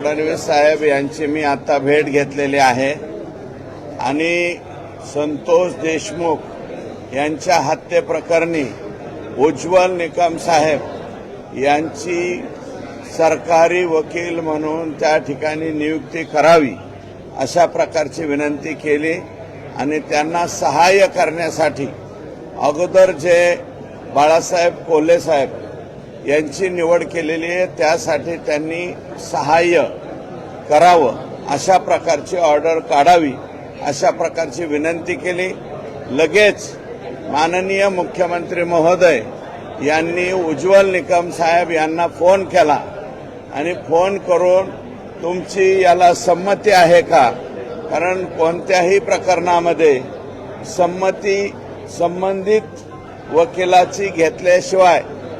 फडणवीस साहेब यांची मी आता भेट घेतलेली आहे. आणि संतोष देशमुख यांच्या हत्येप्रकरणी उज्ज्वल निकम साहेब यांची सरकारी वकील म्हणून त्या ठिकाणी नियुक्ती करावी अशा प्रकारची विनंती केली आणि त्यांना सहाय्य करण्यासाठी अगोदर जे बाळासाहेब कोल्हे साहेब यांची निवड केलेली आहे त्यासाठी त्यांनी सहाय्य करावं. अशा प्रकारची ऑर्डर काढावी अशा प्रकारची विनंती केली. लगेच माननीय मुख्यमंत्री महोदय यांनी उज्ज्वल निकम साहेब यांना फोन केला आणि फोन करून तुमची याला संमती आहे का? कारण कोणत्याही प्रकरणामध्ये संमती संबंधित वकिलाची घेतल्याशिवाय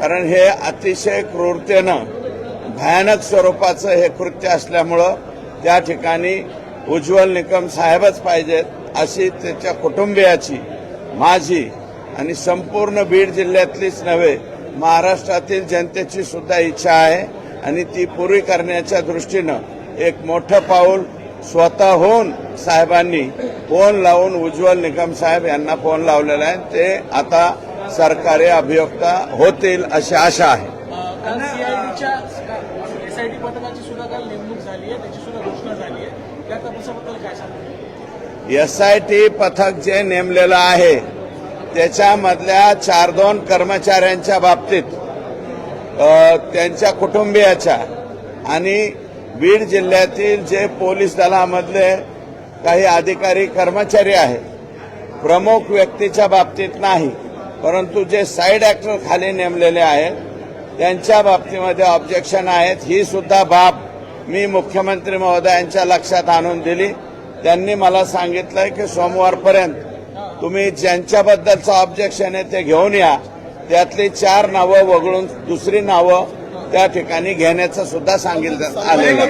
कारण हे अतिशय क्रूरतेनं भयानक स्वरूपाचं हे कृत्य असल्यामुळं त्या ठिकाणी उज्ज्वल निकम साहेबच पाहिजेत अशी त्याच्या कुटुंबियाची माझी आणि संपूर्ण बीड जिल्ह्यातलीच नव्हे महाराष्ट्रातील जनतेची सुद्धा इच्छा आहे आणि ती पुरी करण्याच्या दृष्टीनं एक मोठं पाऊल स्वतःहून साहेबांनी फोन लावून उज्ज्वल निकम साहेब यांना फोन लावलेला आहे. ते आता सरकारी अभियोक्ता होतील अशी आशा आहे. एसआयटी पथक जे नेमलेलं आहे त्याच्यामधल्या चार दोन कर्मचाऱ्यांच्या बाबतीत त्यांच्या कुटुंबियाच्या आणि बीड जिल्ह्यातील जे पोलीस दलामधले काही अधिकारी कर्मचारी आहेत प्रमुख व्यक्तीच्या बाबतीत नाही. परंतु जे साईड ऍक्टर खाली नेमलेले आहेत त्यांच्या बाबतीमध्ये ऑब्जेक्शन आहेत. ही सुद्धा बाब मी मुख्यमंत्री महोदयांच्या लक्षात आणून दिली. त्यांनी मला सांगितलंय की सोमवारपर्यंत तुम्ही ज्यांच्याबद्दलचं ऑब्जेक्शन आहे ते घेऊन या. त्यातली चार नावं वगळून दुसरी नावं त्या ठिकाणी घेण्याचं सुद्धा सांगितलं आलेलं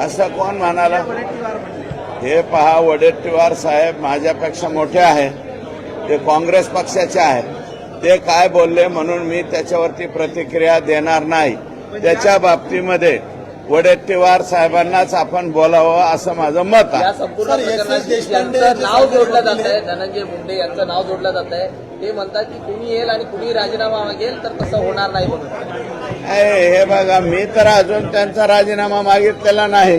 असं कोण म्हणले? हे पहा वडेट्टीवार साहेब माझ्यापेक्षा मोठे आहे ते काँग्रेस पक्षाचे आहेत. ते काय बोलले म्हणून मी त्याच्यावरती प्रतिक्रिया देणार नाही. त्याच्या बाबतीमध्ये वडेट्टीवार साहेबांनाच आपण बोलावं असं माझं मत आहे. नाव जोडलं जात आहे धनंजय मुंडे यांचं नाव जोडलं जात आहे ते म्हणतात की कुणी येईल आणि कुणी राजीनामा मागेल तर तसं होणार नाही म्हणून. ए, हे बघा मी तर अजून त्यांचा राजीनामा मागितलेला नाही.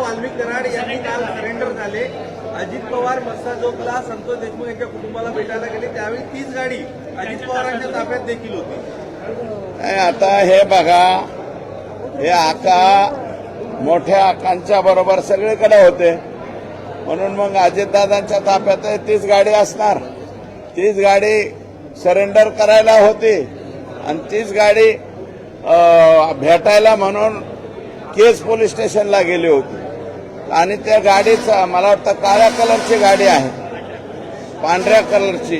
पण कराड यांनी काल सरेंडर झाले. अजित पवार मस्साजोगला संतोष देशमुख यांच्या कुटुंबाला भेटायला गेले. त्यावेळी तीच गाडी अजित पवारांच्या ताब्यात देखील होती. आता हे बघा हे आका मोठ्या आकांच्या बरोबर सगळीकडे होते. म्हणून मग अजितदादांच्या ताफ्यात तीच गाडी असणार. तीच गाडी सरेंडर करायला होती. आणि तीच गाडी भेटायला म्हणून केस पोलीस स्टेशनला गेली होती. आणि त्या गाडीचा मला वाटतं काळ्या कलरची गाडी आहे. पांढऱ्या कलरची.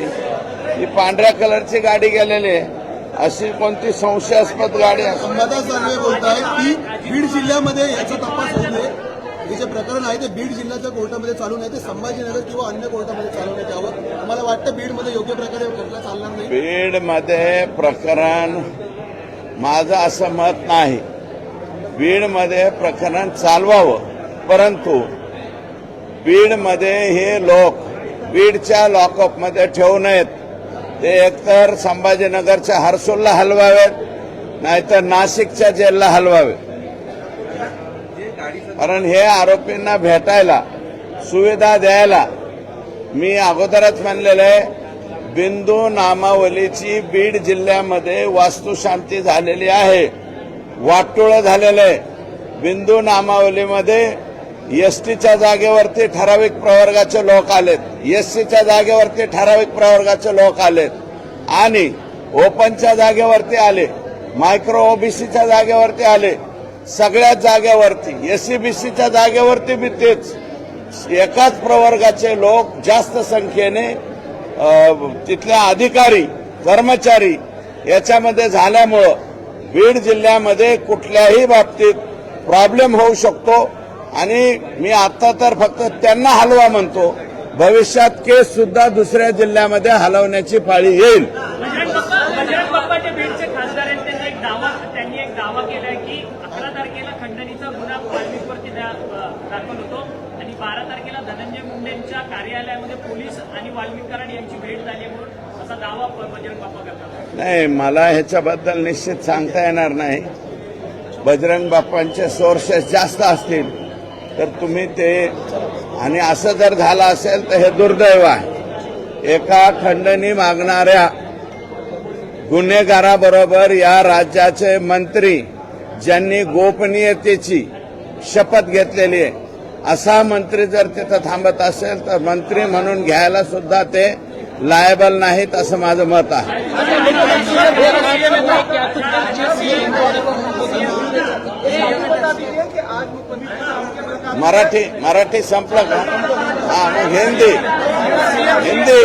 ही पांढऱ्या कलरची गाडी गेलेली आहे. अशी कोणती संशयास्पद गाडी असं अंबादास दानवे बोलत आहेत की बीड जिल्ह्यामध्ये याचा तपास होऊ नये हे जे प्रकरण आहे ते बीड जिल्ह्याच्या कोर्टामध्ये चालू नाही ते संभाजीनगर किंवा अन्य कोर्टामध्ये चालवण्यात यावं मला वाटतं बीडमध्ये योग्य प्रकारे खटला चालणार नाही. बीडमध्ये प्रकरण माझं असं मत नाही. बीडमध्ये प्रकरण चालवावं. परंतु बीडमध्ये हे लोक बीडच्या लॉकअपमध्ये ठेवू नयेत. ते एकतर संभाजीनगरच्या हर्सूलला हलवावेत नाहीतर नाशिकच्या जेलला हलवावे कारण हे आरोपींना भेटायला सुविधा द्यायला मी अगोदरच म्हणलेलं आहे बिंदू नामावलीची बीड जिल्ह्यामध्ये वास्तुशांती झालेली आहे. वाटोळं झालेलं आहे. बिंदू नामावलीमध्ये एसटीच्या जागेवरती ठराविक प्रवर्गाचे लोक आलेत. एससीच्या जागेवरती ठराविक प्रवर्गाचे लोक आलेत. आणि ओपनच्या जागेवरती आले मायक्रो ओबीसीच्या जागेवरती आले. सगळ्याच जागेवरती एससीबीसीच्या जागेवरती बी तेच. एकाच प्रवर्गाचे लोक जास्त संख्येने तिथल्या अधिकारी कर्मचारी याच्यामध्ये झाल्यामुळं बीड जिल्ह्यामध्ये कुठल्याही बाबतीत प्रॉब्लेम होऊ शकतो. आणि मी आता तर फक्त त्यांना हलवा म्हणतो. भविष्यात केस सुद्धा दुसऱ्या जिल्ह्यामध्ये हलवण्याची पाळी येईल. बजरंग बाप्पा बजरंग बाप्पाचे बीडचे खासदार आहेत त्यांचा एक दावा त्यांनी एक दावा केलाय की अकरा तारखेला खंडणीचा गुन्हा वाल्मिकवरती दा- दाखल होतो आणि बारा तारखेला धनंजय मुंडेंच्या कार्यालयामध्ये पोलीस आणि वाल्मिकरण यांची भेट झाली म्हणून असा दावा ब- बजरंग बाप्पा करतात. नाही मला ह्याच्याबद्दल निश्चित सांगता येणार नाही. बजरंग बाप्पांचे सोर्सेस जास्त असतील. तर तुम्ही ते आणि असं जर झालं असेल तर हे दुर्दैव आहे. एका खंडणी मागणाऱ्या गुन्हेगाराबरोबर या राज्याचे मंत्री ज्यांनी गोपनीयतेची शपथ घेतलेली आहे असा मंत्री जर तिथं थांबत असेल तर मंत्री म्हणून घ्यायला सुद्धा ते लायबल नाहीत असं माझं मत आहे. मराठी मराठी संपलं का हा मग हिंदी हिंदी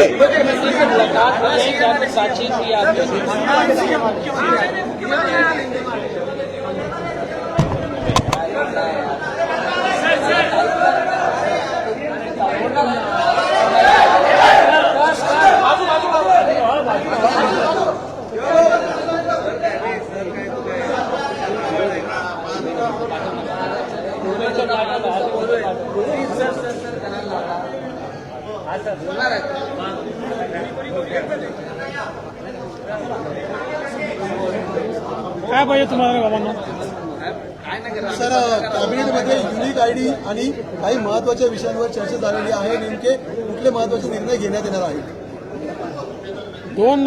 काय पाहिजे तुम्हाला बाबांना? सर कॅबिनेटमध्ये युनिक आयडी आणि काही महत्त्वाच्या विषयांवर चर्चा झालेली आहे. नेमके कुठले महत्त्वाचे निर्णय घेण्यात येणार आहेत? दोन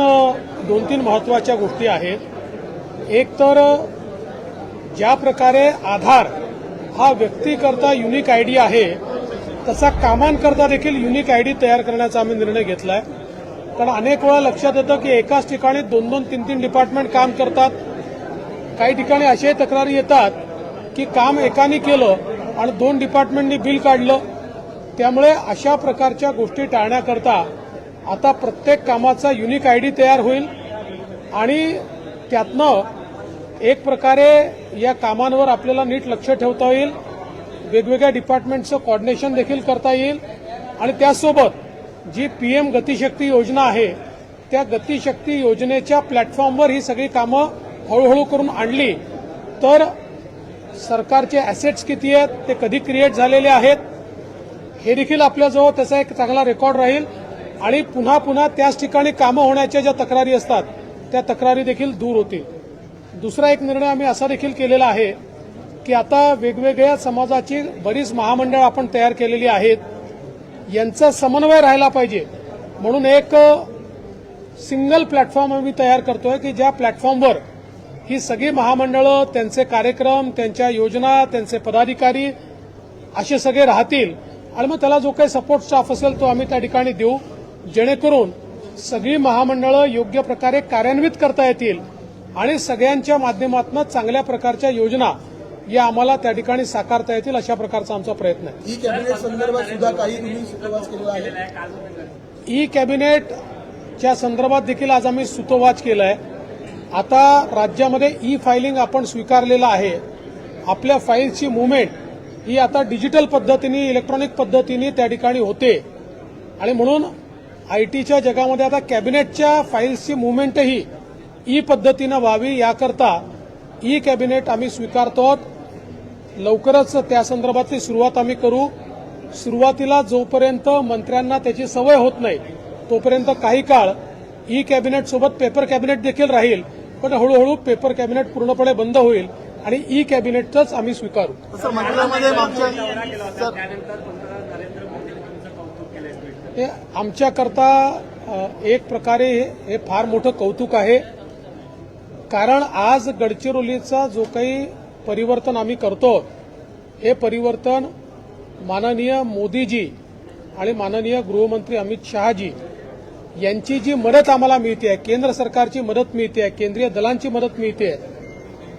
दोन तीन महत्त्वाच्या गोष्टी आहेत. एक तर ज्या प्रकारे आधार हा व्यक्तीकरता युनिक आयडी आहे तसा कामांकरता देखील युनिक आयडी तयार करण्याचा आम्ही निर्णय घेतलाय. कारण अनेक वेळा लक्षात येतं की एकाच ठिकाणी दोन दोन तीन तीन डिपार्टमेंट काम करतात. काही ठिकाणी अशाही तक्रारी येतात की काम एकाने केलं आणि दोन डिपार्टमेंटनी बिल काढलं. त्यामुळे अशा प्रकारच्या गोष्टी टाळण्याकरता आता प्रत्येक कामाचा युनिक आयडी तयार होईल आणि त्यातनं एक प्रकारे या कामांवर आपल्याला नीट लक्ष ठेवता येईल. वेगवेगळ्या डिपार्टमेंटचं कॉर्डिनेशन देखील करता येईल. आणि त्यासोबत जी पीएम गतिशक्ती योजना आहे त्या गतिशक्ती योजनेच्या प्लॅटफॉर्मवर ही सगळी कामं हळूहळू करून आणली तर सरकारचे ॲसेट्स किती आहेत ते कधी क्रिएट झालेले आहेत हे देखील आपल्याजवळ त्याचा एक चांगला रेकॉर्ड राहील. आणि पुन्हा पुन्हा त्याच ठिकाणी कामं होण्याच्या ज्या तक्रारी असतात त्या तक्रारी देखील दूर होतील. दुसरा एक निर्णय आम्ही असा देखील केलेला आहे की आता वेगवेगळ्या समाजाची बरीच महामंडळ आपण तयार केलेली आहेत. यांचा समन्वय राहिला पाहिजे. म्हणून एक सिंगल प्लॅटफॉर्म आम्ही तयार करतोय की ज्या प्लॅटफॉर्मवर ही सगळी महामंडळं त्यांचे कार्यक्रम त्यांच्या योजना त्यांचे पदाधिकारी असे सगळे राहतील. आणि मग त्याला जो काही सपोर्ट स्टाफ असेल तो आम्ही त्या ठिकाणी देऊ. जेणेकरून सगळी महामंडळं योग्य प्रकारे कार्यान्वित करता येतील. आणि सगळ्यांच्या माध्यमातून चांगल्या प्रकारच्या योजना या आम्हाला त्या ठिकाणी साकारता येतील अशा प्रकारचा आमचा प्रयत्न आहे. ई कॅबिनेट संदर्भात सुद्धा काही ई कॅबिनेटच्या संदर्भात देखील आज आम्ही सुतोवाच केला आहे आता राज्यामध्ये ई फायलिंग आपण स्वीकारलेलं आहे. आपल्या फाईल्सची मुवमेंट ही आता डिजिटल पद्धतीने इलेक्ट्रॉनिक पद्धतीने त्या ठिकाणी होते. आणि म्हणून आय टीच्या जगामध्ये आता कॅबिनेटच्या फाईल्सची मुवमेंटही ई पद्धतीनं व्हावी याकरता ई कॅबिनेट आम्ही स्वीकारतो आहोत. लवकरच त्या संदर्भातली सुरुवात आम्ही करू. सुरुवातीला जोपर्यंत मंत्र्यांना त्याची सवय होत नाही तोपर्यंत काही काळ ई कॅबिनेट सोबत पेपर कॅबिनेट देखील राहील. पण हळूहळू पेपर कॅबिनेट पूर्णपणे बंद होईल आणि ई कॅबिनेटच आम्ही स्वीकारू. हे आमच्याकरता एक प्रकारे हे- हे फार मोठं कौतुक आहे. कारण आज गडचिरोलीचा जो काही परिवर्तन आम्ही करतो हे परिवर्तन माननीय मोदीजी आणि माननीय गृहमंत्री अमित शहाजी यांची जी मदत आम्हाला मिळते केंद्र सरकारची मदत मिळते केंद्रीय दलांची मदत मिळते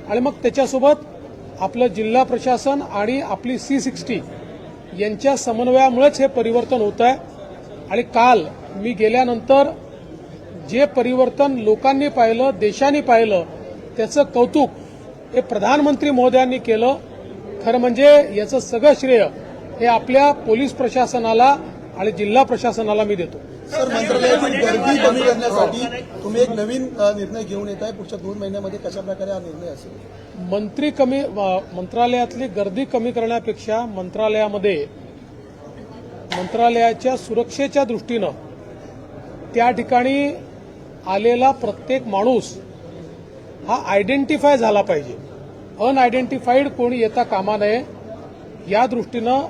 आणि मग त्याच्यासोबत आपलं जिल्हा प्रशासन आणि आपली सी सिक्स्टी यांच्या समन्वयामुळेच हे परिवर्तन होत आहे आणि काल मी गेल्यानंतर जे परिवर्तन लोकांनी पाहिलं देशाने पाहिलं त्याचं कौतुक हे प्रधानमंत्री महोदयांनी केलं. खरं म्हणजे याचं सगळं श्रेय हे आपल्या पोलीस प्रशासनाला आणि जिल्हा प्रशासनाला मी देतो. सर मंत्रालयातील गर्दी कमी करण्यासाठी तुम्ही एक नवीन निर्णय घेऊन येत आहे. पुढच्या दोन महिन्यामध्ये कशा प्रकारे हा निर्णय असेल? मंत्री कमी मंत्रालयातली गर्दी कमी करण्यापेक्षा मंत्रालयामध्ये मंत्रालयाच्या सुरक्षेच्या दृष्टीनं त्या ठिकाणी आलेला प्रत्येक माणूस हा आयडेंटिफाय झाला पाहिजे. अनआयडेंटिफाईड कोणी येता कामा नये या दृष्टीनं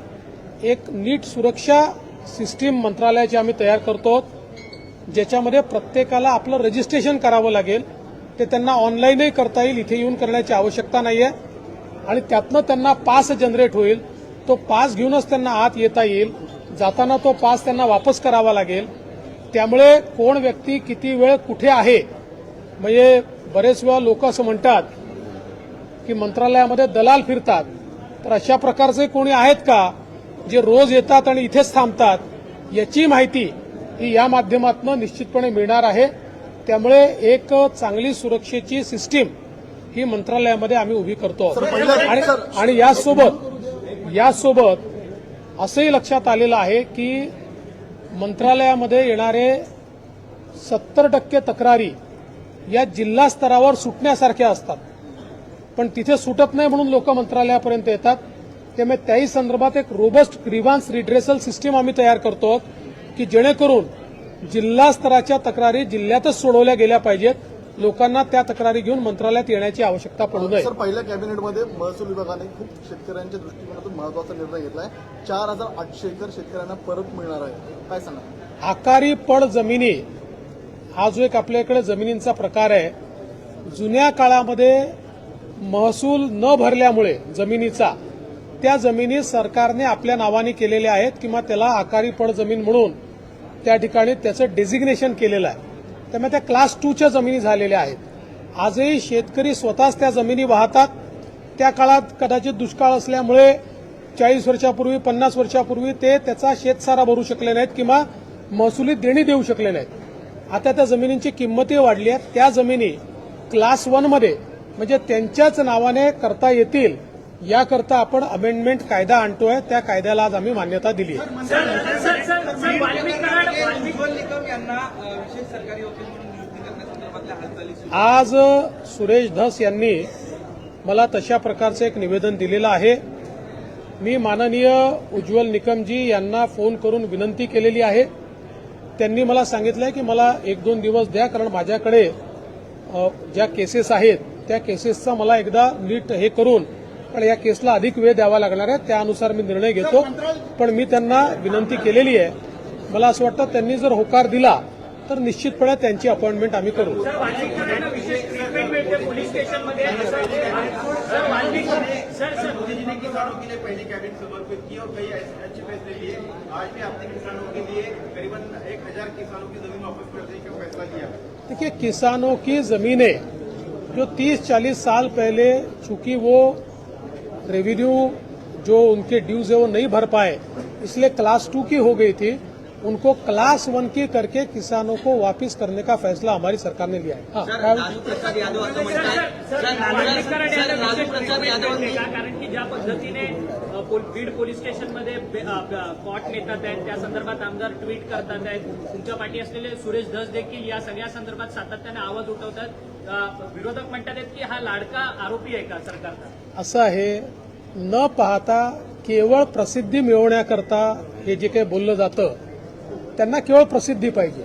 एक नीट सुरक्षा सिस्टीम मंत्रालयाची आम्ही तयार करतो. ज्याच्यामध्ये प्रत्येकाला आपलं रजिस्ट्रेशन करावं लागेल. ते त्यांना ऑनलाईनही करता येईल इथे येऊन करण्याची आवश्यकता नाही आहे आणि त्यातनं त्यांना पास जनरेट होईल. तो पास घेऊनच त्यांना आत येता येईल. जाताना तो पास त्यांना वापस करावा लागेल. त्यामुळे कोण व्यक्ती किती वेळ कुठे आहे? म्हणजे बरेच वेळा लोक असं म्हणतात की मंत्रालयामध्ये दलाल फिरतात. तर अशा प्रकारचे कोणी आहेत का? जे रोज येतात आणि इथेच थांबतात याची माहिती ही या माध्यमातून निश्चितपणे मिळणार आहे. त्यामुळे एक चांगली सुरक्षेची सिस्टीम ही मंत्रालयामध्ये आम्ही उभी करतो. आणि आणि यासोबत यासोबत असंही लक्षात आलेलं आहे की मंत्रालयामध्ये येणारे सत्तर टक्के तक्रारी या जिल्हा स्तरावर सुटण्यासारख्या असतात. पण तिथे सुटत नाही म्हणून लोक मंत्रालयापर्यंत येतात. त्यामुळे त्याही संदर्भात एक रोबस्ट ग्रीव्हान्स रिड्रेसल सिस्टीम आम्ही तयार करतो की जेणेकरून जिल्हा स्तराच्या तक्रारी जिल्ह्यातच सोडवल्या गेल्या पाहिजेत. लोकांना त्या तक्रारी घेऊन मंत्रालयात येण्याची आवश्यकता पडू नये. सर पहिल्या कॅबिनेटमध्ये महसूल विभागाने खूप शेतकऱ्यांच्या दृष्टिकोनातून महत्त्वाचा निर्णय घेतलाय. चार हजार आठशे एकर शेतकऱ्यांना परत मिळणार आहे. काय सांगा आकारी पड जमिनी हा जो एक आपल्याकडे जमिनींचा प्रकार आहे जुन्या काळामध्ये महसूल न भरल्यामुळे जमिनीचा त्या जमिनी सरकारने आपल्या नावाने केलेल्या आहेत किंवा त्याला आकारी पड जमीन म्हणून त्या ठिकाणी त्याचं डेझिग्नेशन केलेलं आहे. त्यामुळे त्या क्लास टूच्या जमिनी झालेल्या आहेत. आजही शेतकरी स्वतःच त्या जमिनी वाहतात. त्या काळात कदाचित दुष्काळ असल्यामुळे चाळीस वर्षापूर्वी पन्नास वर्षापूर्वी ते त्याचा शेतसारा भरू शकले नाहीत किंवा महसुली देणी देऊ शकले नाहीत. आता त्या जमिनींची किंमतही वाढली आहे. त्या जमिनी क्लास वनमध्ये म्हणजे त्यांच्याच नावाने करता येतील याकरता आपण अमेंडमेंट कायदा आणतोय. त्या कायद्याला आज आम्ही मान्यता दिली आज सुरेश धस यांनी मला तशा प्रकारचं एक निवेदन दिलेलं आहे. मी माननीय उज्ज्वल निकमजी यांना फोन करून विनंती केलेली आहे. त्यांनी मला सांगितलं आहे की मला एक दोन दिवस द्या कारण माझ्याकडे ज्या केसेस आहेत त्या केसेसचा मला एकदा नीट हे करून पण या केसला अधिक वेळ द्यावा लागणार आहे त्यानुसार मी निर्णय घेतो. पण मी त्यांना विनंती केलेली आहे. मला असं वाटतं त्यांनी जर होकार दिला तर निश्चितपणे त्यांची अपॉइंटमेंट आम्ही करू. सर वाल्मिक कराडांना विशेष ट्रीटमेंट मिळते पोलीस स्टेशनमध्ये. Sir Valmik sir sir Modi ji ने किसानों के लिए पहली कैबिनेट समर्पित की और कई ऐसे अच्छे फैसले लिए। आज भी आपने किसानों के लिए करीबन एक हजार किसानों की जमीन वापस करने का फैसला किया। देखिए किसानों की जमीनें जो 30-40 साल पहले चूंकि वो रेवेन्यू जो उनके ड्यूज है वो नहीं भर पाए इसलिए क्लास टू की हो गई थी उनको क्लास वन की करके किसानों को वापस करने का फैसला हमारी सरकार ने लिया है। हाँ, प्रसाद यादव ज्या पद्धतीने बीड पोलीस स्टेशनमध्ये कॉट नेतात आहेत त्या संदर्भात आमदार ट्विट करतात आहेत. तुमच्या पाठी असलेले सुरेश धस देखील या सगळ्या संदर्भात सातत्याने आवाज़ उठवतात. विरोधक म्हणतात की हा लाडका आरोपी आहे का सरकारचा? असं आहे न पाहता केवळ प्रसिद्धी मिळवण्याकरता हे जे काही बोललं जातं त्यांना केवळ प्रसिद्धी पाहिजे.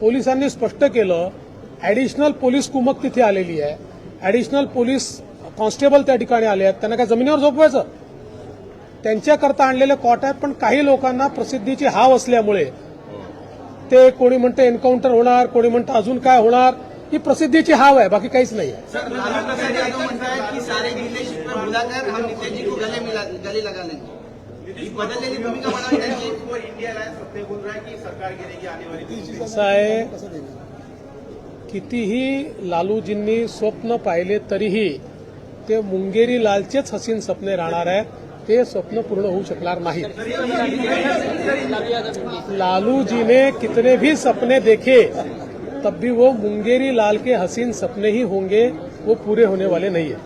पोलिसांनी स्पष्ट केलं ऍडिशनल पोलीस कुमक तिथे आलेली आहे. ऍडिशनल पोलीस कॉन्स्टेबल त्या ठिकाणी आले आहेत. त्यांना काय जमिनीवर झोपवायचं? त्यांच्याकरता आणलेले कॉट आहेत पण काही लोकांना प्रसिद्धीची हाव असल्यामुळे. ते कोणी म्हणतं एन्काउंटर होणार कोणी म्हणतं अजून काय होणार ही प्रसिद्धीची हाव आहे बाकी काहीच नाही आहे कितीही लालूजींनी स्वप्न पाहिले तरीही ते मुंगेरी लालचेच हसीन सपने राहणार आहे ते स्वप्न पूर्ण होऊ शकणार नाहीत. लालू जी ने कितने भी सपने देखे तब भी वो मुंगेरी लाल के हसीन सपने ही होंगे, वो पूरे होने वाले नहीं है।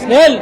स्नेल